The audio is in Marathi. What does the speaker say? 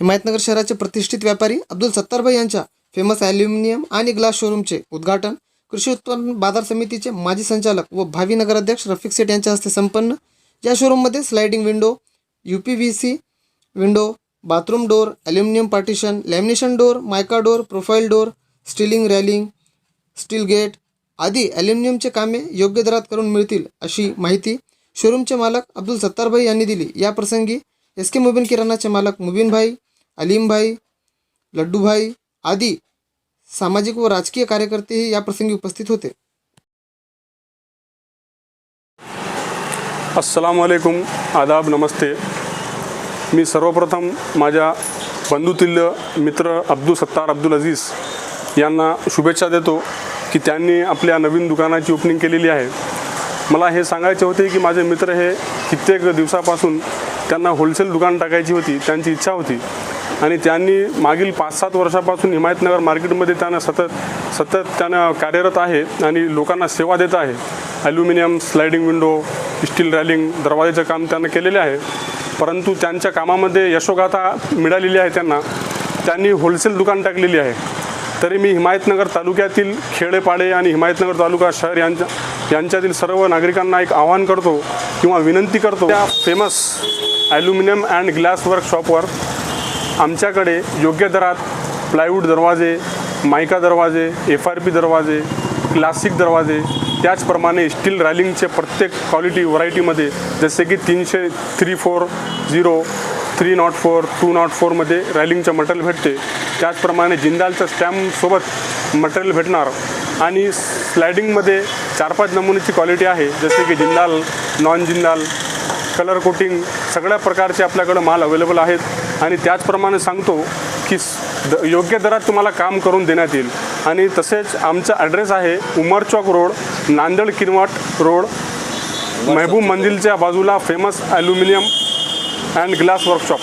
हिमायतनगर शहराचे प्रतिष्ठित व्यापारी अब्दुल सत्तारभाई यांच्या फेमस ॲल्युमिनियम आणि ग्लास शोरूमचे उद्घाटन. कृषी उत्पन्न बाजार समितीचे माजी संचालक व भावी नगराध्यक्ष रफिक सेठ यांच्या हस्ते संपन्न. या शोरूममध्ये sliding window U P V C window bathroom door aluminium partition lamination door mica door profile door Stilling railing steel gate आदी ॲल्युमिनियमचे कामे योग्य दरात करून मिळतील अशी माहिती शोरूमचे मालक अब्दुल सत्तारभाई यांनी दिली. या प्रसंगी एस के मुबीन किराणाचे मालक मुबीनभाई अलीमभाई लड्डूभाई आदी सामाजिक व राजकीय कार्यकर्तेही या प्रसंगी उपस्थित होते. अस्सलामु आदाब नमस्ते. मी सर्वप्रथम माझ्या बंधुतुल्य मित्र अब्दुल सत्तार अब्दुल अजीज यांना शुभेच्छा देतो की त्यांनी आपल्या नवीन दुकानाची ओपनिंग केलेली आहे. मला हे सांगायचे होते की माझे मित्र हे कित्येक दिवसापासून त्यांना होलसेल दुकान टाकायची होती त्यांची इच्छा होती. आणि त्यांनी मागील पाच सात वर्षापासून हिमायतनगर मार्केटमध्ये त्यांना सतत सतत त्यांना कार्यरत आहे आणि लोकांना सेवा देत आहे. Aluminium sliding window steel railing दरवाजाचं काम त्यांना केलेले आहे. परंतु त्यांच्या कामामध्ये यशोगाथा मिळालेली आहे त्यांना. त्यांनी होलसेल दुकान टाकलेली आहे. तरी मी हिमायतनगर तालुक्यातील खेडेपाडे आणि हिमायतनगर तालुका शहर यांच्या यांच्यातील सर्व नागरिकांना एक आवाहन करतो किंवा विनंती करतो. त्या फेमस ॲल्युमिनियम अँड ग्लास वर्कशॉपवर आमच्याकडे योग्य दरात प्लायवूड दरवाजे मायका दरवाजे एफ आर पी दरवाजे क्लासिक दरवाजे त्याचप्रमाणे स्टील रॅलिंगचे प्रत्येक क्वालिटी व्हरायटीमध्ये जसे की तीनशे three four zero three not four two not फोरमध्ये रॅलिंगचं मटेरियल भेटते. त्याचप्रमाणे जिंदालच्या स्टॅम्पसोबत मटेरियल भेटणार. आणि स्लायडिंगमध्ये चार पाच नमुन्याची क्वालिटी आहे जसे की Jindal non Jindal colour coating सगळ्या प्रकारचे आपल्याकडं माल अवेलेबल आहेत. आणि त्याचप्रमाणे सांगतो की द योग्य दरात तुम्हाला काम करून देण्यात येईल. आणि तसेच आमचा ॲड्रेस आहे उमर चौक रोड नांदेड किनवाट रोड महबूब मंदिरच्या बाजूला famous aluminium and glass workshop